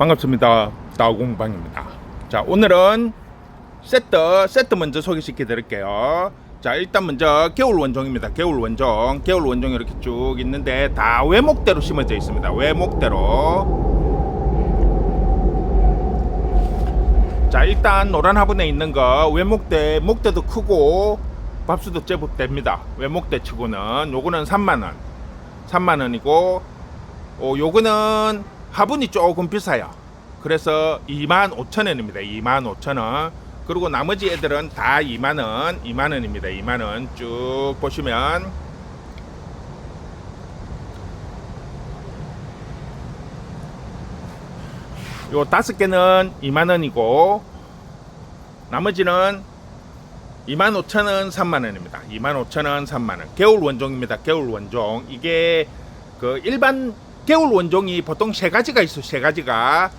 반갑습니다. 다우공방입니다. 자, 오늘은 세트, 세트 먼저 소개시켜 드릴게요. 자, 일단 먼저 겨울 원종입니다. 겨울 원종. 겨울 원종이 이렇게 쭉 있는데 다 외목대로 심어져 있습니다. 외목대로. 자, 일단 노란 화분에 있는 거 외목대, 목대도 크고 밥수도 제법 됩니다. 외목대 치고는 요거는 3만 원. 3만 원이고 어, 요거는 화분이 조금 비싸요. 그래서 2만 5천 원입니다. 2만 5천 원. 그리고 나머지 애들은 다 2만 원, 2만 원입니다. 2만 원 쭉 보시면 요 다섯 개는 2만 원이고 나머지는 2만 5천 원, 3만 원입니다. 2만 5천 원, 3만 원. 겨울 원종입니다. 겨울 원종. 이게 그 일반 겨울 원종이 보통 세 가지가 있어. 세 가지가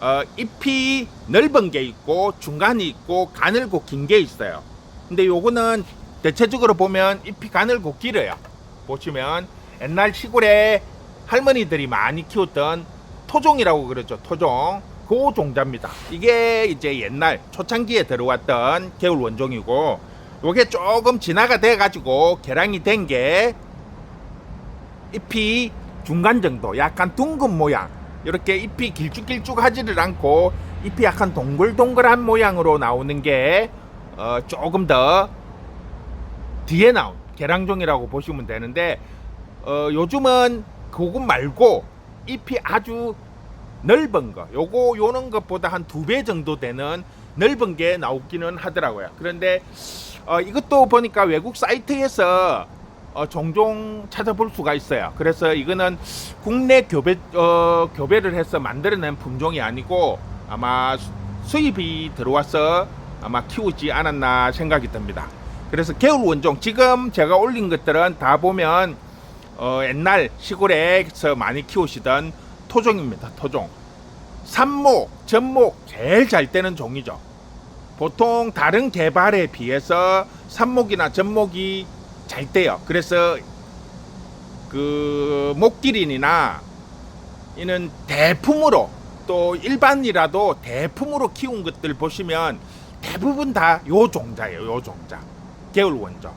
어, 잎이 넓은 게 있고 중간이 있고 가늘고 긴 게 있어요. 근데 요거는 대체적으로 보면 잎이 가늘고 길어요. 보시면 옛날 시골에 할머니들이 많이 키웠던 토종이라고 그러죠. 토종. 그 종자입니다. 이게 이제 옛날 초창기에 들어왔던 겨울 원종이고 요게 조금 진화가 돼 가지고 개량이 된 게 잎이 중간 정도 약간 둥근 모양. 이렇게 잎이 길쭉길쭉하지를 않고 잎이 약간 동글동글한 모양으로 나오는 게 어, 조금 더 뒤에 나온 계량종이라고 보시면 되는데 어, 요즘은 그거 말고 잎이 아주 넓은 거 요거 요런 것보다 한 두 배 정도 되는 넓은 게 나오기는 하더라고요. 그런데 어, 이것도 보니까 외국 사이트에서 어, 종종 찾아볼 수가 있어요 그래서 이거는 국내 교배 어, 교배를 해서 만들어낸 품종이 아니고 아마 수- 수입이 들어와서 아마 키우지 않았나 생각이 듭니다 그래서 겨울 원종 지금 제가 올린 것들은 다 보면 어, 옛날 시골에서 많이 키우시던 토종입니다. 토종. 삽목, 전목 제일 잘 되는 종이죠. 보통 다른 개발에 비해서 삽목이나 전목이 잘 돼요. 그래서 그 목기린이나 이는 대품으로 또 일반이라도 대품으로 키운 것들 보시면 대부분 다 요 종자예요. 요 종자. 겨울 원종.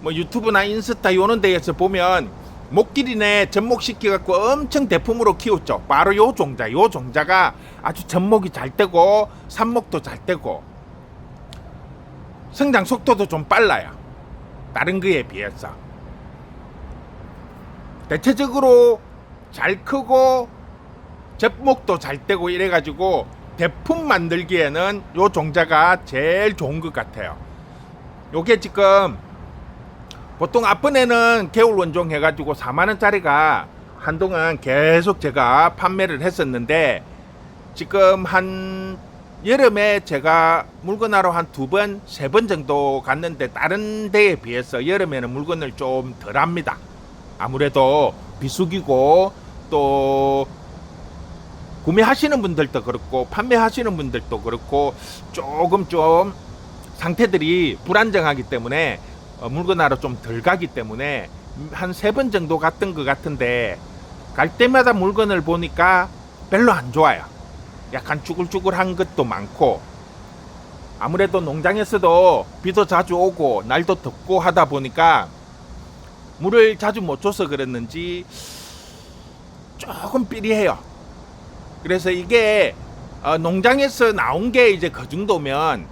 뭐 유튜브나 인스타 요런 데에서 보면 목기린에 접목시켜 갖고 엄청 대품으로 키웠죠. 바로 요 종자, 요 종자가 아주 접목이 잘 되고 삽목도 잘 되고 성장 속도도 좀 빨라요. 다른 거에 비해서 대체적으로 잘 크고 접목도 잘 되고 이래가지고 대품 만들기에는 요 종자가 제일 좋은 것 같아요. 요게 지금 보통 앞번에는 겨울 원종 해가지고 4만 원짜리가 한동안 계속 제가 판매를 했었는데 지금 한 여름에 제가 물건하러 한 두 번, 세 번 정도 갔는데 다른 데에 비해서 여름에는 물건을 좀 덜 합니다. 아무래도 비수기고 또 구매하시는 분들도 그렇고 판매하시는 분들도 그렇고 조금 좀 상태들이 불안정하기 때문에 어, 물건하러 좀 덜 가기 때문에 한 세 번 정도 갔던 것 같은데 갈 때마다 물건을 보니까 별로 안 좋아요. 약간 쭈글쭈글한 것도 많고 아무래도 농장에서도 비도 자주 오고 날도 덥고 하다 보니까 물을 자주 못 줘서 그랬는지 조금 삐리해요. 그래서 이게 어, 농장에서 나온 게 이제 그 정도면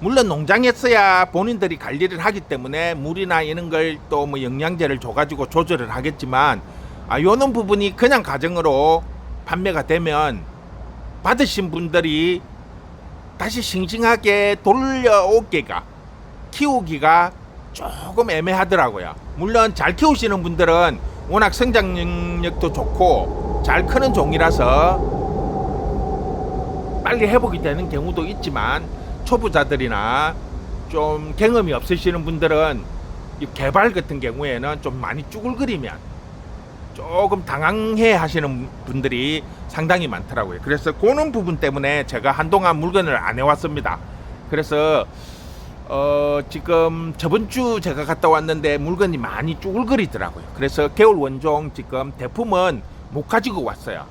물론 농장에서야 본인들이 관리를 하기 때문에 물이나 이런 걸 또 뭐 영양제를 줘가지고 조절을 하겠지만 아 요런 부분이 그냥 가정으로 판매가 되면 받으신 분들이 다시 싱싱하게 돌려오기가 키우기가 조금 애매하더라고요. 물론 잘 키우시는 분들은 워낙 성장 능력도 좋고 잘 크는 종이라서 빨리 회복이 되는 경우도 있지만 초보자들이나 좀 경험이 없으시는 분들은 이 개발 같은 경우에는 좀 많이 쭈글거리면 조금 당황해 하시는 분들이 상당히 많더라고요. 그래서 그런 부분 때문에 제가 한동안 물건을 안 해왔습니다. 그래서 어, 지금 저번 주 제가 갔다 왔는데 물건이 많이 쭈글거리더라고요. 그래서 겨울 원종 지금 대품은 못 가지고 왔어요.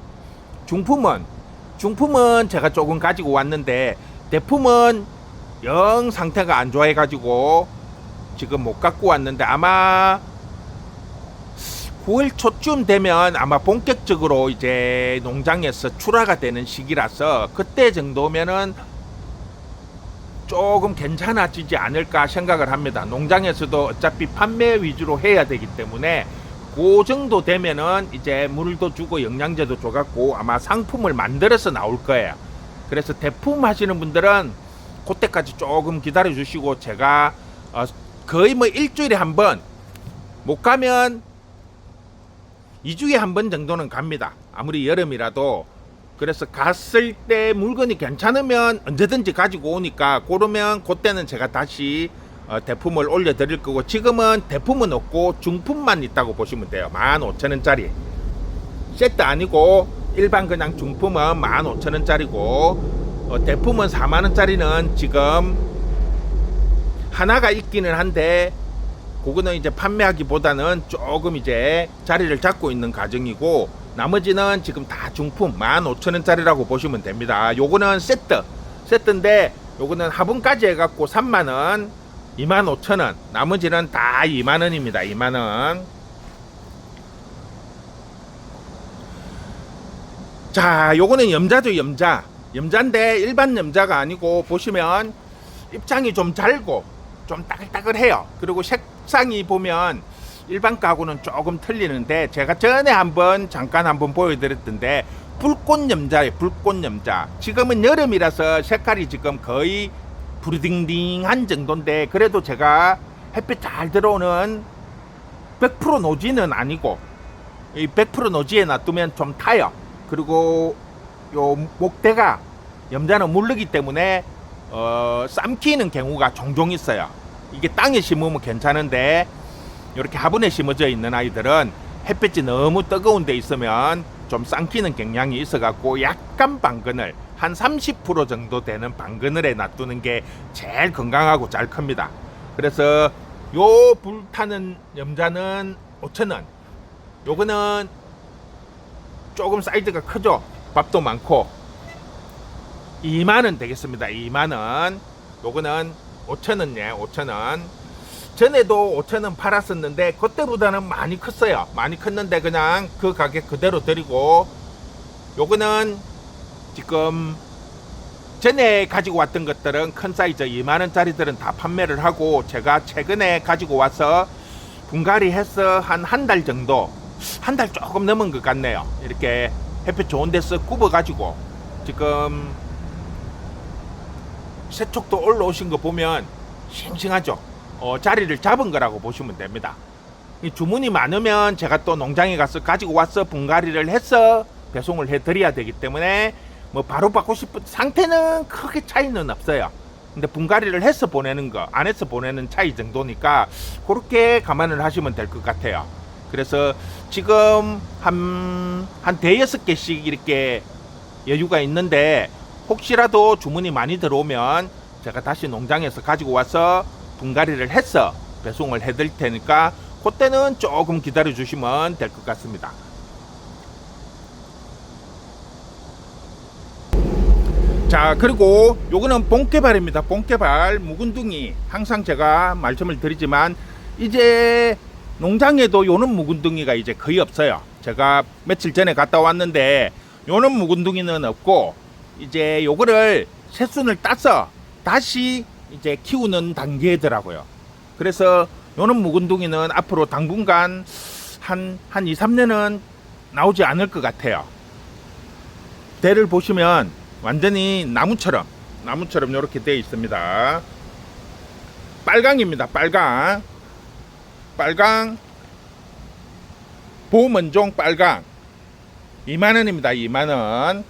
중품은 중품은 제가 조금 가지고 왔는데 대품은 영 상태가 안 좋아해 가지고 지금 못 갖고 왔는데 아마 9월 초쯤 되면 아마 본격적으로 이제 농장에서 출하가 되는 시기라서 그때 정도면은 조금 괜찮아지지 않을까 생각을 합니다. 농장에서도 어차피 판매 위주로 해야 되기 때문에 그 정도 되면은 이제 물도 주고 영양제도 줘갖고 아마 상품을 만들어서 나올 거예요. 그래서 대품 하시는 분들은 그때까지 조금 기다려 주시고 제가 어 거의 뭐 일주일에 한 번 못 가면 2주에 한 번 정도는 갑니다. 아무리 여름이라도. 그래서 갔을 때 물건이 괜찮으면 언제든지 가지고 오니까 그러면 그때는 제가 다시 어, 대품을 올려드릴 거고 지금은 대품은 없고 중품만 있다고 보시면 돼요. 15,000원짜리. 세트 아니고 일반 그냥 중품은 15,000원짜리고 어, 대품은 4만원짜리는 지금 하나가 있기는 한데 그거는 이제 판매하기보다는 조금 이제 자리를 잡고 있는 과정이고 나머지는 지금 다 중품 15,000원짜리라고 보시면 됩니다. 요거는 세트 세트인데 요거는 화분까지 해갖고 3만원 25,000원 나머지는 다 2만원입니다. 2만원 자 요거는 염자죠 염자 염자인데 일반 염자가 아니고 보시면 입장이 좀 잘고 좀 따글따글해요. 그리고 색상이 보면 일반 가구는 조금 틀리는데 제가 전에 한번 잠깐 한번 보여드렸던데 불꽃 염자예요. 불꽃 염자. 지금은 여름이라서 색깔이 지금 거의 부르딩딩한 정도인데 그래도 제가 햇빛 잘 들어오는 100% 노지는 아니고 이 100% 노지에 놔두면 좀 타요. 그리고 요 목대가 염자는 물르기 때문에 어, 쌈키는 경우가 종종 있어요. 이게 땅에 심으면 괜찮은데 이렇게 화분에 심어져 있는 아이들은 햇빛이 너무 뜨거운 데 있으면 좀 쌈키는 경향이 있어갖고 약간 방근을 한 30% 정도 되는 방그늘에 놔두는 게 제일 건강하고 잘 큽니다. 그래서 요 불타는 염자는 5,000원. 요거는 조금 사이즈가 크죠. 밥도 많고 2만원 되겠습니다. 2만원. 요거는 5천원이에요. 5천원. 전에도 5천원 팔았었는데 그때보다는 많이 컸어요. 많이 컸는데 그냥 그 가격 그대로 드리고 요거는 지금 전에 가지고 왔던 것들은 큰 사이즈 2만원짜리들은 다 판매를 하고 제가 최근에 가지고 와서 분갈이 해서 한 한 달 정도 한 달 조금 넘은 것 같네요. 이렇게 햇빛 좋은 데서 굽어 가지고 지금 세척도 올라오신 거 보면 싱싱하죠. 어, 자리를 잡은 거라고 보시면 됩니다. 이 주문이 많으면 제가 또 농장에 가서 가지고 와서 분갈이를 해서 배송을 해드려야 되기 때문에 뭐 바로 받고 싶은 상태는 크게 차이는 없어요. 근데 분갈이를 해서 보내는 거, 안 해서 보내는 차이 정도니까 그렇게 감안을 하시면 될 것 같아요. 그래서 지금 한, 한 대여섯 개씩 이렇게 여유가 있는데 혹시라도 주문이 많이 들어오면 제가 다시 농장에서 가지고 와서 분갈이를 해서 배송을 해드릴 테니까 그때는 조금 기다려 주시면 될 것 같습니다. 자 그리고 요거는 본개발입니다. 본개발 묵은둥이 항상 제가 말씀을 드리지만 이제 농장에도 요는 묵은둥이가 이제 거의 없어요. 제가 며칠 전에 갔다 왔는데 요는 묵은둥이는 없고 이제 요거를 새순을 따서 다시 이제 키우는 단계더라고요. 그래서 요는 묵은둥이는 앞으로 당분간 한, 한 2, 3년은 나오지 않을 것 같아요. 대를 보시면 완전히 나무처럼, 나무처럼 이렇게 되어 있습니다. 빨강입니다. 빨강. 빨강. 보문종 빨강. 2만원입니다. 2만원.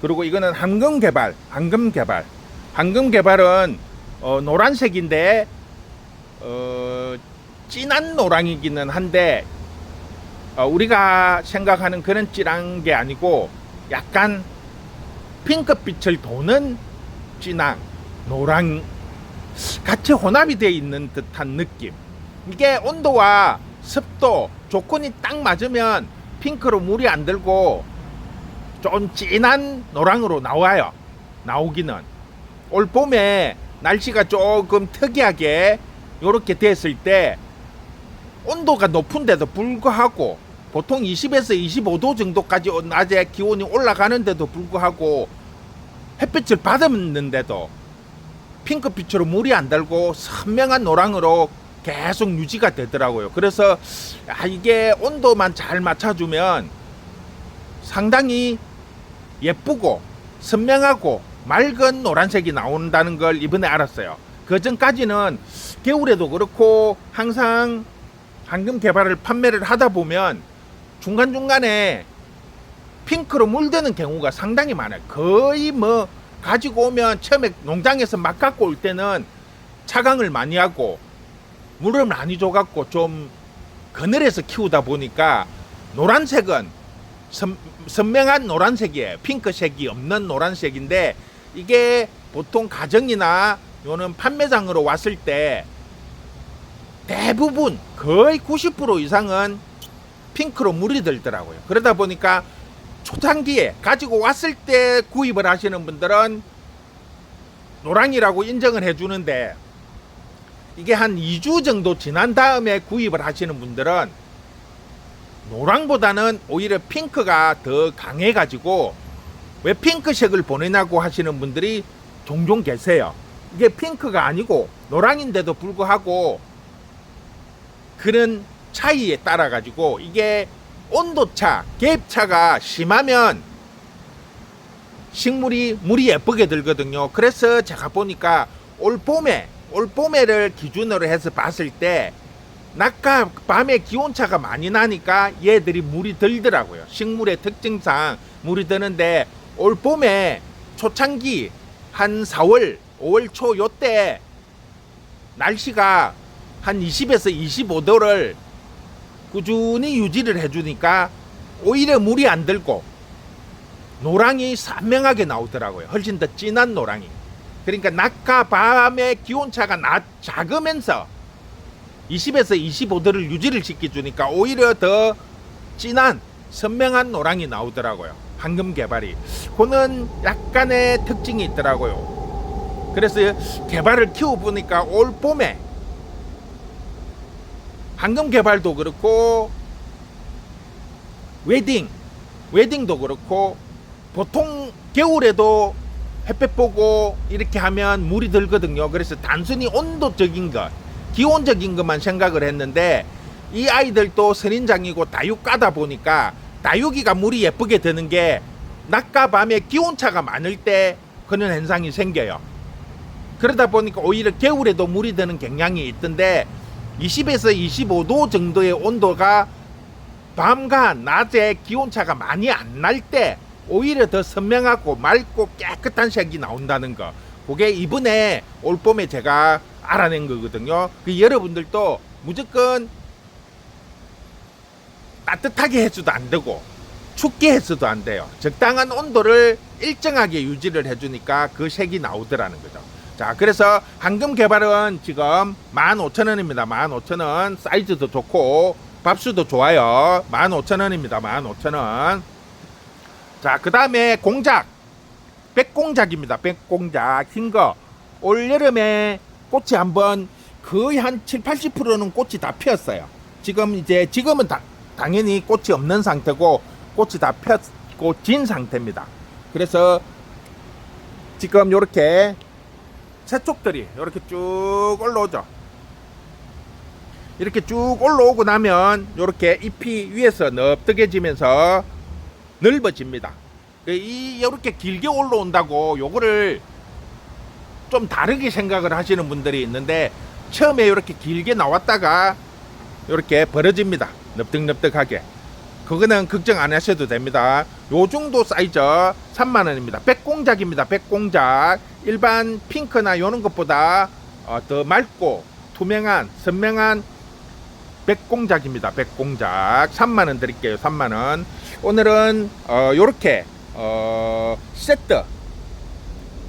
그리고 이거는 황금 개발, 황금 개발. 황금 개발은 어, 노란색인데 어, 진한 노랑이기는 한데 어, 우리가 생각하는 그런 진한 게 아니고 약간 핑크빛을 도는 진한 노랑 같이 혼합이 되어 있는 듯한 느낌. 이게 온도와 습도 조건이 딱 맞으면 핑크로 물이 안 들고 좀 진한 노랑으로 나와요. 나오기는 올 봄에 날씨가 조금 특이하게 이렇게 됐을 때 온도가 높은데도 불구하고 보통 20에서 25도 정도까지 낮에 기온이 올라가는데도 불구하고 햇빛을 받았는데도 핑크빛으로 물이 안 달고 선명한 노랑으로 계속 유지가 되더라고요. 그래서 아, 이게 온도만 잘 맞춰주면 상당히 예쁘고 선명하고 맑은 노란색이 나온다는 걸 이번에 알았어요. 그 전까지는 겨울에도 그렇고 항상 황금 개발을 판매를 하다 보면 중간중간에 핑크로 물드는 경우가 상당히 많아요. 거의 뭐 가지고 오면 처음에 농장에서 막 갖고 올 때는 차강을 많이 하고 물을 많이 줘갖고 좀 그늘에서 키우다 보니까 노란색은 선, 선명한 노란색이에요. 핑크색이 없는 노란색인데 이게 보통 가정이나 요는 판매장으로 왔을 때 대부분 거의 90% 이상은 핑크로 물이 들더라고요. 그러다 보니까 초창기에 가지고 왔을 때 구입을 하시는 분들은 노랑이라고 인정을 해주는데 이게 한 2주 정도 지난 다음에 구입을 하시는 분들은 노랑보다는 오히려 핑크가 더 강해가지고 왜 핑크색을 보내냐고 하시는 분들이 종종 계세요. 이게 핑크가 아니고 노랑인데도 불구하고 그런 차이에 따라 가지고 이게 온도차, 갭차가 심하면 식물이 물이 예쁘게 들거든요. 그래서 제가 보니까 올 봄에 올 봄에를 기준으로 해서 봤을 때 낮과 밤에 기온차가 많이 나니까 얘들이 물이 들더라고요. 식물의 특징상 물이 드는데 올 봄에 초창기 한 4월, 5월 초 요때 날씨가 한 20에서 25도를 꾸준히 유지를 해주니까 오히려 물이 안 들고 노랑이 선명하게 나오더라고요. 훨씬 더 진한 노랑이. 그러니까 낮과 밤의 기온차가 낮, 작으면서 20에서 25도를 유지를 시켜주니까 오히려 더 진한 선명한 노랑이 나오더라고요. 황금 개발이. 그는 약간의 특징이 있더라고요. 그래서 개발을 키워보니까 올 봄에 황금 개발도 그렇고 웨딩 웨딩도 그렇고 보통 겨울에도 햇볕 보고 이렇게 하면 물이 들거든요. 그래서 단순히 온도적인 것, 기온적인 것만 생각을 했는데 이 아이들도 선인장이고 다육 까다 보니까 다육이가 물이 예쁘게 드는 게 낮과 밤에 기온차가 많을 때 그런 현상이 생겨요. 그러다 보니까 오히려 겨울에도 물이 드는 경향이 있던데 20에서 25도 정도의 온도가 밤과 낮에 기온차가 많이 안 날 때 오히려 더 선명하고 맑고 깨끗한 색이 나온다는 거. 그게 이번에 올 봄에 제가 알아낸 거거든요. 그 여러분들도 무조건 따뜻하게 해서도 안 되고 춥게 해서도 안 돼요. 적당한 온도를 일정하게 유지를 해주니까 그 색이 나오더라는 거죠. 자, 그래서 황금 개발은 지금 15,000원입니다. 15,000원. 사이즈도 좋고 밥수도 좋아요. 15,000원입니다. 15,000원. 자, 그 다음에 공작. 백공작입니다. 백공작. 흰 거. 올 여름에 꽃이 한번 거의 한 7, 80%는 꽃이 다 피었어요. 지금 이제 지금은 다, 당연히 꽃이 없는 상태고 꽃이 다 폈고 진 상태입니다. 그래서 지금 이렇게 새쪽들이 이렇게 쭉 올라오죠. 이렇게 쭉 올라오고 나면 이렇게 잎이 위에서 넙득해지면서 넓어집니다. 그이 이렇게 길게 올라온다고 요거를 좀 다르게 생각을 하시는 분들이 있는데 처음에 이렇게 길게 나왔다가 이렇게 벌어집니다. 넙득넙득하게. 그거는 걱정 안 하셔도 됩니다. 요 정도 사이즈 3만 원입니다. 백공작입니다. 백공작. 일반 핑크나 요런 것보다 어, 더 맑고 투명한 선명한 백공작입니다. 백공작 3만 원 드릴게요. 3만 원. 오늘은 어, 요렇게 어, 세트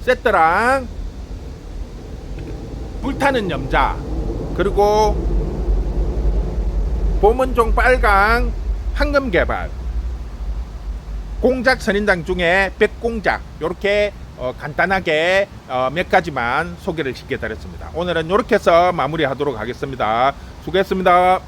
세트랑 불타는 염자 그리고 봄은종 빨강 황금 개발 공작 선인장 중에 백공작 이렇게 어, 간단하게 어, 몇 가지만 소개를 시켜드렸습니다. 오늘은 이렇게 해서 마무리하도록 하겠습니다. 수고했습니다.